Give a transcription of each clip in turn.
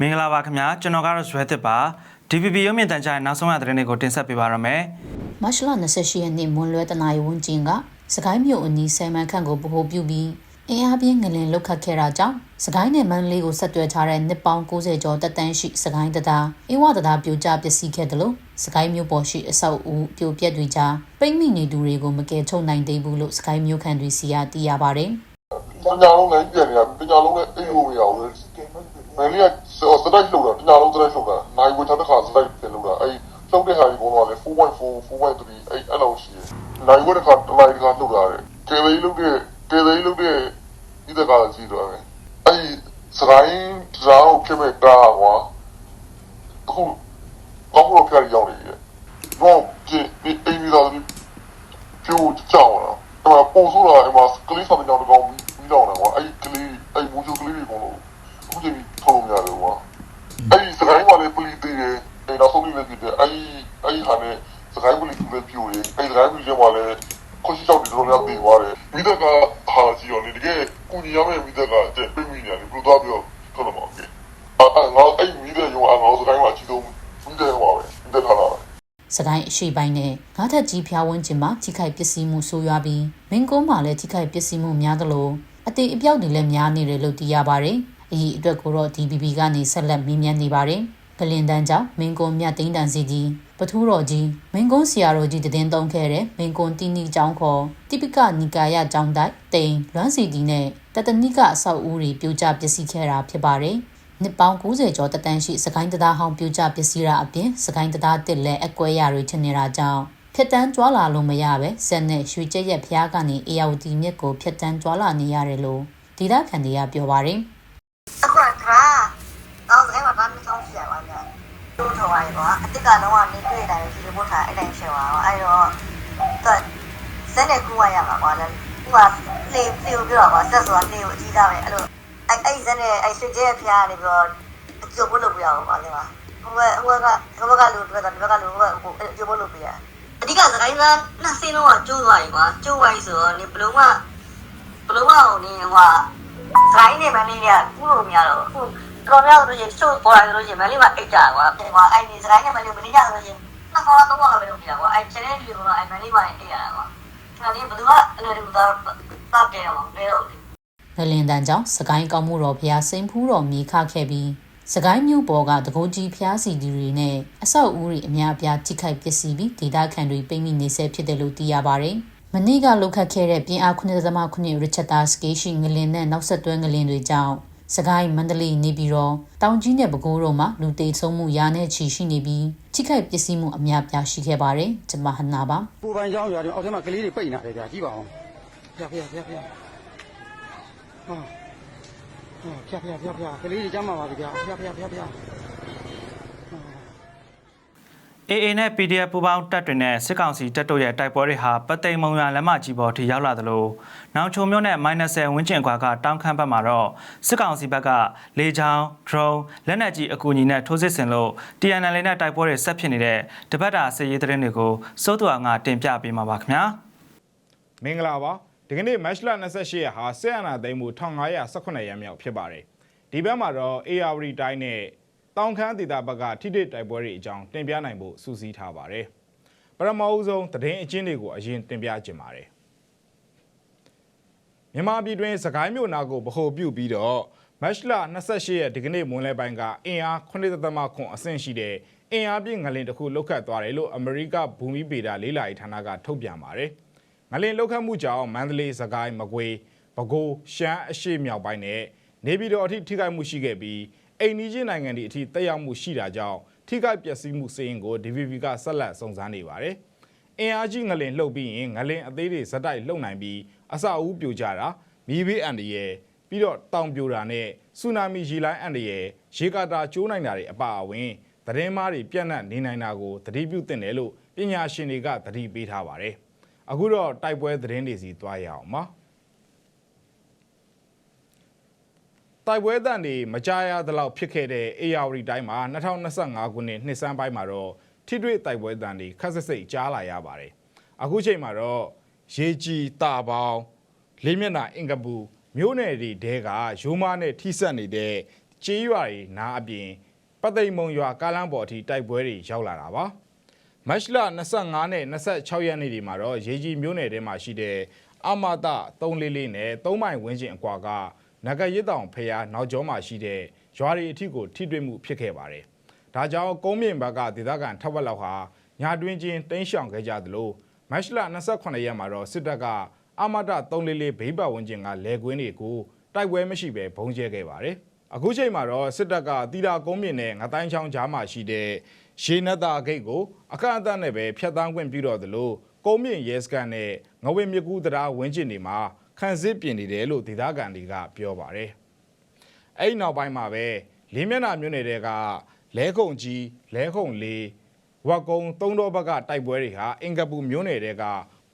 မင်္ဂလာပါခင်ဗျာကျွန်တော်ကတော့ဇွဲသစ်ပါ DPP ရုပ်မြင်တန်ကြားရဲ့နောက်ဆုံးရသတင်းတွေကိုတင်ဆက်ပေးပါရမယ်မတ်လ28ရက်နေ့မွန်လွဲတနာရီဝန်းကျင်ကစကိုင်းမြို့အနီးဆိုင်မန်ခန့်ကိုဗဟိုပြုပြီးအင်အားပြင်းငလင်လှုပ်ခတ်ခဲ့တာကြောင့်စကိုင်းနယ်မန်းလေးကိုဆက်သွယ်ထားတဲ့နှစ်ပေါင်း90ကျော်တက်တန်းရှိစကိုင်းတတာအင်းဝတတာပြိုကျပျက်စီးခဲ့တယ်လို့စကိုင်းမြို့ပေါ်ရှိအဆောက်အဦပြိုပျက်တွေကြားပိတ်မိနေသူတွေကိုမကယ်ထုတ်နိုင်သေးဘူးလို့စကိုင်းမြို့ခံတွေစီကသိရပါတယ် တညာလုံးလည်းပြန်နေတာတညာလုံးလည်းအိမ်လို့မရဘူးလေမင်းလေးကစတိုက်လှုပ်တာတညာလုံးစတိုက်လှုပ်တာနိုင်ဝချတစ်ခါစတိုက်ပြန်လှုပ်တာအဲ့လှုပ်တဲ့ဟာကြီးဘုံတော့လေ4.4 4.3အဲ့အဲ့လောက်ရှိတယ်နိုင်ဝတစ်ခါတစ်လိုက်တစ်ခါလှုပ်တာလေတေသေးလှုပ်တဲ့တေသေးလှုပ်တဲ့ဒီတကားကြီးတော့ပဲအဲ့စရိုင်းဇာတ်ဖြစ်မဲ့တာကွာအခုကောင်းလို့ဖျားရောက်နေတယ်တော့ဒီဒီအိမ်ကြီးတော့ပြိုကြောက်လာအဲ့မှာပို့ဆိုတာအဲ့မှာကလေးဆောင်တဲ့ကြောင်တကောင် ပြီးတော့တယ်ကွာအဲ့ကလေးအဲ့မူချိုကလေးတွေကတော့အခုချိန်ထုံးလို့ရတယ်ကွာအဲ့စကိုင်းကလည်းပလီတီတယ်အဲ့တော့ဆုံးနေတယ်အဲ့အဲ့ဟာနဲ့စကိုင်းပလီတူလည်းပြိုတယ်အဲ့စကိုင်းပလီကလည်းကိုရှိချောက်တယ်တော့လည်းပြီးသွားတယ်မိဒကဟာစီရောလေတကယ်ကိုကြီးရမယ့်မိဒကတဲ့ပြင်မိနေတယ်ဘယ်လိုသွားပြောထုံးလို့မဟုတ်ဘူးအဲ့ငါအဲ့မိဒရောငါစကိုင်းမှာချီတော့မိဒရောပါပဲမိဒထားတာစကိုင်းအရှိပိုင်းနဲ့ငါးထက်ကြီးဖျားဝန်းကျင်မှာထိခိုက်ပစ္စည်းမှုဆိုးရွားပြီးမင်းကုန်းမှာလည်းထိခိုက်ပစ္စည်းမှုများသလို အသေးအပြောက်တွေလည်းများနေတယ်လို့သိရပါတယ်။အကြီးအတွက်ကိုတော့ DBB ကနေဆက်လက်မေးမြန်းနေပါတယ်။ကလင်တန်းကြောင့်မင်းကုန်းမြတ်သိန်းတန်စီကြီးပထူးတော်ကြီးမင်းကုန်းဆရာတော်ကြီးတည်င်းသုံးခဲ့တဲ့မင်းကုန်းတီနီကျောင်းခေါ်တိပိကနိကာယကျောင်းတိုက်တိန်လွမ်းစီတီနဲ့တတနိကအဆောက်အဦတွေပြိုကျပျက်စီးခဲ့တာဖြစ်ပါတယ်။နှစ်ပေါင်း90ကျော်တက်တန်းရှိစကိုင်းတရားဟောင်းပြိုကျပျက်စီးတာအပြင်စကိုင်းတရားတစ်လည်းအကွဲရတွေချင်နေတာကြောင့် ဖြတ်တန်းကြွာလာလို့မရပဲဇက်နဲ့ရွှေကျက်ရက်ဖျားကနေအေယာဝတီမြစ်ကိုဖြတ်တန်းကြွာလာနေရတယ်လို့ဒေသခံတွေကပြောပါတယ်အခုကတော့စကိုင်းမှာဘာမှမဆောင်ပြရပါနဲ့တို့ထော်ပါရောအတိတ်ကတော့ကနေတွေ့တယ်ဒီလိုပို့ထားအဲ့တိုင်းရှောပါအဲ့တော့သူစက်နဲ့ကူရရမှာကွာလေကူကလေလေကိုပြောတာကွာဆက်ဆိုတာလေကိုအကြီးသားပဲအဲ့လိုအဲ့အဲ့စက်နဲ့အဲ့ဆွေကျဲဖျားနေပြီးတော့အကျိုးပို့လို့ပြရအောင်ပါလေပါဟိုကဟိုကဟိုကလူတွေ့တာဒီဘက်ကလူဟိုအကျိုးပို့လို့ပြရအဓိ ကစကိုင်းကနှစ်စင်းလုံးကကျိုးသွားပြီကွာကျိုးသွားပြီဆိုတော့နေဘလုံးကဘလုံးကဟိုနေဟိုစကိုင်းနေမနေရကူလို့မရတော့အခုတော်များလို့ရှိရင်ချို့ပေါ်လာလို့ရှိရင်မလေးမအိတ်ကြကွာဟိုအဲ့ဒီစကိုင်းနဲ့မလေးမနေကြလို့ရှိရင်နှစ်ခေါ်တော့တော့ပဲလုပ်ပြတာကွာအဲ့ချန်နယ်ဒီလိုကအဲ့မလေးမအိတ်ရတာကွာဒါလေးဘယ်သူကအလဲတူသားတပ်တယ်အောင်ဘယ်တော့။ငလင်တန်ကြောင့်စကိုင်းကောင်းမှုတော်ဖျားစိန်ဖူးတော်မြေခခဲ့ပြီး စကိုင်းမြို့ပေါ်ကတကိုးကြီးဖျားစီဒီတွေနဲ့အဆောက်အဦတွေအများအပြားထိခိုက်ပျက်စီးပြီးဒေသခံတွေပိတ်မိနေဆဲဖြစ်တယ်လို့သိရပါတယ်။မနေ့ကလှုပ်ခတ်ခဲ့တဲ့ပြင်းအား9.9 Richard Scale ရှိငလင်နဲ့နောက်ဆက်တွဲငလင်တွေကြောင့်စကိုင်းမန္တလေးနေပြည်တော်တောင်ကြီးနဲ့ပဲခူးတို့မှာလူသေဆုံးမှုရာနဲ့ချီရှိနေပြီးထိခိုက်ပျက်စီးမှုအများအပြားရှိခဲ့ပါတယ်။ကျွန်မဟနာပါပူပန်ကြောင်းရွာတွေအောက်ထဲမှာကလေးတွေပိတ်နေတယ်ဗျာကြည့်ပါအောင်ဖျက်ဖျက်ဖျက်ဖျက်ဟာဟာ ဖျက်ဖျက်ဖျက်ဖျက်ကလေးတွေကြမ်းမှာပါဗျာဖျက်ဖျက်ဖျက်ဖျက် AA နဲ့ PDF ပူးပေါင်းတပ်တွေနဲ့စစ်ကောင်စီတပ်တို့ရဲ့တိုက်ပွဲတွေဟာပသိမ်မုံရလက်မကြီးပေါ်ထိရောက်လာသလိုနောင်ချုံမြို့နဲ့ -10 ဝန်းကျင်ခွာကတောင်ခမ်းဘက်မှာတော့စစ်ကောင်စီဘက်ကလေကြောင်း drone လက်နက်ကြီးအကူအညီနဲ့ထိုးစစ်ဆင်လို့ TNL နဲ့တိုက်ပွဲတွေဆက်ဖြစ်နေတဲ့တပတ်တာစစ်ရေးသတင်းတွေကိုစိုးသူအောင်ကတင်ပြပေးမှာပါခင်ဗျာမင်္ဂလာပါ ဒီကနေ့ match လ28ရက်ဟာဆက်အနာသိမ်းမှု1518ရက်မြောက်ဖြစ်ပါတယ်ဒီဘက်မှာတော့ AR တိုင်းနဲ့တောင်ခမ်းဒေသဘက်ကထိတိတိုက်ပွဲတွေအကြောင်းတင်ပြနိုင်ဖို့စူးစီးထားပါတယ်ပရမအုပ်ဆုံးသတင်းအကျဉ်းတွေကိုအရင်တင်ပြခြင်းပါတယ်မြန်မာပြည်တွင်စကိုင်းမြို့နာကိုဗဟိုပြုပြီးတော့မတ်လ28ရက်ဒီကနေ့မွန်းလယ်ပိုင်းကအင်အား9.9အဆင့်ရှိတဲ့အင်အားပြည့်ငလင်တစ်ခုလောက်ခတ်သွားတယ်လို့အမေရိကဘူမိဗေဒလေးလာရေးဌာနကထုတ်ပြန်ပါတယ်။ ငလင်လောက်ခတ်မှုကြောင့်မန္တလေးစကိုင်းမကွေးပဲခူးရှမ်းအရှေ့မြောက်ပိုင်းနဲ့နေပြည်တော်အထိထိခိုက်မှုရှိခဲ့ပြီးအိန္ဒိယနိုင်ငံတွေအထိတက်ရောက်မှုရှိတာကြောင့်ထိခိုက်ပျက်စီးမှုစည်ရင်ကို DVB ကဆက်လက်စုံစမ်းနေပါတယ်။အင်အားကြီးငလင်လှုပ်ပြီးရင်ငလင်အသေးတွေဇက်တိုက်လှုပ်နိုင်ပြီးအစအဦးပြိုကျတာမီးဘေးအန္တရာယ်ပြီးတော့တောင်ပြိုတာနဲ့ဆူနာမီရေလိုင်းအန္တရာယ်ရေကာတာကျိုးနိုင်တာတွေအပါအဝင်သတင်းမားတွေပြန့်နှံ့နေနိုင်တာကိုသတိပြုသင့်တယ်လို့ပညာရှင်တွေကသတိပေးထားပါတယ်။ အခုတော့တိုက်ပွဲသတင်းတွေစီသွားရအောင်ပါ။တိုက်ပွဲတန်တွေမကြားရသလောက်ဖြစ်ခဲ့တဲ့ AR တိုင်းမှာ2025ခုနှစ်နှစ်စန်းပိုင်းမှာတော့ထိတွေ့တိုက်ပွဲတန်တွေခက်ဆက်စိတ်ကြားလာရပါတယ်။အခုချိန်မှာတော့ရေကြီးတာပေါင်းလေးမျက်နှာအင်ကပူမြို့နယ်တွေတဲကရိုးမနဲ့ထိစပ်နေတဲ့ကြေးရွာတွေနားအပြင်ပသိမ်မုံရွာကားလမ်းပေါ်အထိတိုက်ပွဲတွေရောက်လာတာပါ မတ်လ25နဲ့26ရက်နေ့ဒီမှာတော့ရေကြီးမြို့နယ်ထဲမှာရှိတဲ့အမတ344နဲ့3မိုင်ဝန်းကျင်အကွာကနဂရစ်တောင်ဖျားနောက်ကျောမှာရှိတဲ့ရွာတွေအထိကိုထိတွေ့မှုဖြစ်ခဲ့ပါတယ်ဒါကြောင့်ကုန်းမြင့်ဘက်ကဒေသခံထပ်ဝက်လောက်ဟာညာတွင်ချင်းတင်းရှောင်ခဲ့ကြသလိုမတ်လ28ရက်မှာတော့စစ်တပ်ကအမတ344ဘေးပတ်ဝန်းကျင်ကလဲကွင်းတွေကိုတိုက်ပွဲမရှိဘဲဘုံကျဲခဲ့ပါတယ်အခုချိန်မှာတော့စစ်တပ်ကတီတာကုန်းမြင့်နဲ့ငတိုင်းချောင်းကြားမှာရှိတဲ့ ရေနတာဂိတ်ကိုအခန့်အသတ်နဲ့ပဲဖျက်ဆီးခွင့်ပြုတော့သလိုကုန်းမြင့်ရဲစခန်းနဲ့ငဝေမြကူတရားဝင်းကျင်တွေမှာခန်းစစ်ပြင်နေတယ်လို့ဒေသခံတွေကပြောပါတယ်။အဲ့ဒီနောက်ပိုင်းမှာပဲလေးမျက်နှာမြို့နယ်တွေကလဲခုံကြီးလဲခုံလေးဝက်ကုံသုံးတော်ဘက်ကတိုက်ပွဲတွေဟာအင်ကပူမြို့နယ်တွေက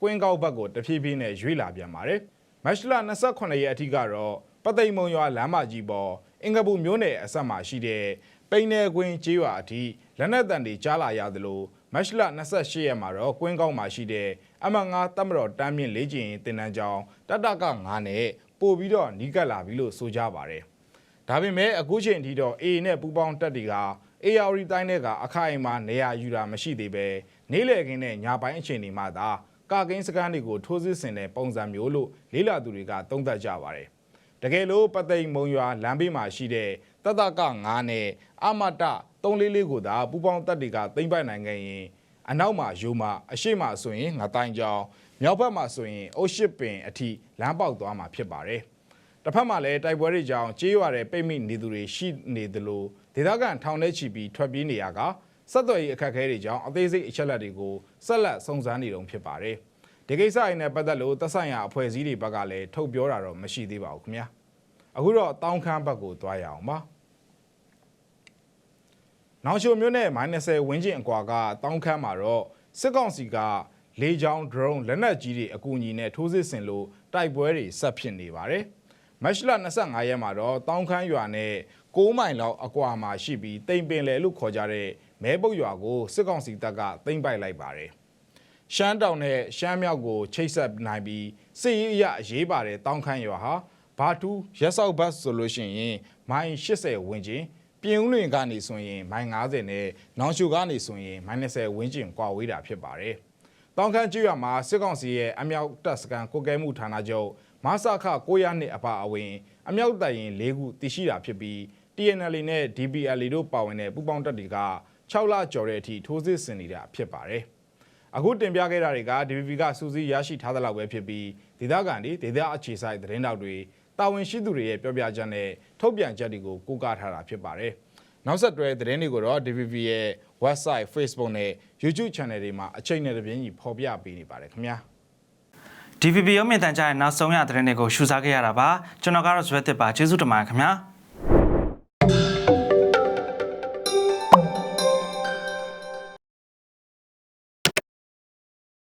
ကွင်းကောက်ဘက်ကိုတဖြည်းဖြည်းနဲ့ရွေ့လာပြန်ပါတယ်။မတ်လ28ရက်အထိကတော့ပသိမ်မုံရွာလမ်းမကြီးပေါ်အင်ကပူမြို့နယ်အဆက်မှာရှိတဲ့ ပိန်းနယ်ကွင်းကျေးရွာအထိလက်နက်တံတွေကြားလာရသလိုမတ်လ28ရက်မှာတော့ကွင်းကောက်မှာရှိတဲ့အမငါတမတော်တမ်းမြင့်လေးကျင်တင်တန်းကြောင်းတတက9နဲ့ပို့ပြီးတော့နီးကပ်လာပြီလို့ဆိုကြပါတယ်။ဒါပေမဲ့အခုချိန်ထိတော့ AA နဲ့ပူးပေါင်းတပ်တွေက AR တိုင်းတွေကအခိုင်အမာနေရာယူတာမရှိသေးပဲနေလေကင်းနဲ့ညာပိုင်းအချိန်တွေမှာသာကာကင်းစကန်တွေကိုထိုးစစ်ဆင်တဲ့ပုံစံမျိုးလို့လေးလာသူတွေကသုံးသပ်ကြပါတယ်။တကယ်လို့ပသိမ်မုံရွာလမ်းဘေးမှာရှိတဲ့ တတက9နဲ့အမတ344ကိုသာပူပေါင်းတပ်တွေကသိမ့်ပိုက်နိုင်ခဲ့ရင်အနောက်မှာယူမအရှိမဆိုရင်ငတိုင်းကြောင်မြောက်ဘက်မှာဆိုရင်အုတ်ရှစ်ပင်အထိလမ်းပေါက်သွားမှာဖြစ်ပါတယ်။တစ်ဖက်မှာလည်းတိုက်ပွဲတွေကြောင့်ကြေးရွာတဲ့ပိတ်မိနေသူတွေရှိနေသလိုဒေသခံထောင်ထဲချီပြီးထွက်ပြေးနေရကဆက်သွယ်ရေးအခက်အခဲတွေကြောင့်အသေးစိတ်အချက်လက်တွေကိုဆက်လက်စုံစမ်းနေတုန်းဖြစ်ပါတယ်။ဒီကိစ္စအင်းနဲ့ပတ်သက်လို့သက်ဆိုင်ရာအဖွဲ့အစည်းတွေဘက်ကလည်းထုတ်ပြောတာတော့မရှိသေးပါဘူးခင်ဗျာ။ အခုတော့တောင်းခမ်းဘက်ကိုသွားရအောင်ပါ။နောင်ချိုမြို့နယ် -30 ဝင်းကျင်အကွာကတောင်းခမ်းမှာတော့စစ်ကောင်စီကလေကြောင်း drone လက်နက်ကြီးတွေအကူအညီနဲ့ထိုးစစ်ဆင်လို့တိုက်ပွဲတွေဆက်ဖြစ်နေပါတယ်။မတ်လ25ရက်မှာတော့တောင်းခမ်းရွာနဲ့6မိုင်လောက်အကွာမှာရှိပြီးတိမ်ပင်လေလို့ခေါ်ကြတဲ့မဲပုတ်ရွာကိုစစ်ကောင်စီတပ်ကသိမ်းပိုက်လိုက်ပါတယ်။ရှမ်းတောင်နဲ့ရှမ်းမြောက်ကိုချိတ်ဆက်နိုင်ပြီးစစ်ရေးအရအရေးပါတဲ့တောင်းခမ်းရွာဟာ ဘာတူးရက်ဆောက်ဘတ်ဆိုလို့ရှိရင်မိုင်80ဝန်းကျင်ပြင်ဦးလွင်ကနေဆိုရင်မိုင်90နဲ့နောင်ရှူကနေဆိုရင်မိုင်20ဝန်းကျင်ကွာဝေးတာဖြစ်ပါတယ်။တောင်ခမ်းကျွော်မှာစစ်ကောင်စီရဲ့အမြောက်တပ်စကန်ကိုကဲမှုဌာနချုပ်မဆခ900နှစ်အပါအဝင်အမြောက်တပ်ရင်၄ခုတည်ရှိတာဖြစ်ပြီး TNL နဲ့ DPL တို့ပါဝင်တဲ့ပူးပေါင်းတပ်တွေက6လကျော်တဲ့အထိထိုးစစ်ဆင်နေတာဖြစ်ပါတယ်။အခုတင်ပြခဲ့တာတွေက DPP ကစူးစီးရရှိထားသလောက်ပဲဖြစ်ပြီးဒေသခံတွေဒေသအခြေဆိုင်သတင်းတောက်တွေ တာဝန်ရှိသူတွေရဲ့ပြောပြချက်နဲ့ထုတ်ပြန်ချက်တွေကိုကိုးကားထားတာဖြစ်ပါတယ်။နောက်ဆက်တွဲသတင်းတွေကိုတော့ DPP ရဲ့ website Facebook နဲ့ YouTube channel တွေမှာအချိန်နဲ့တပြေးညီဖော်ပြပေးနေပါတယ်ခင်ဗျာ။ DVB ရုံးမြင့်တန်ကြားရဲ့နောက်ဆုံးရသတင်းတွေကိုရှုစားခဲ့ရတာပါကျွန်တော်ကတော့ဇွဲတစ်ပါကျေးဇူးတင်ပါတယ်ခင်ဗျာ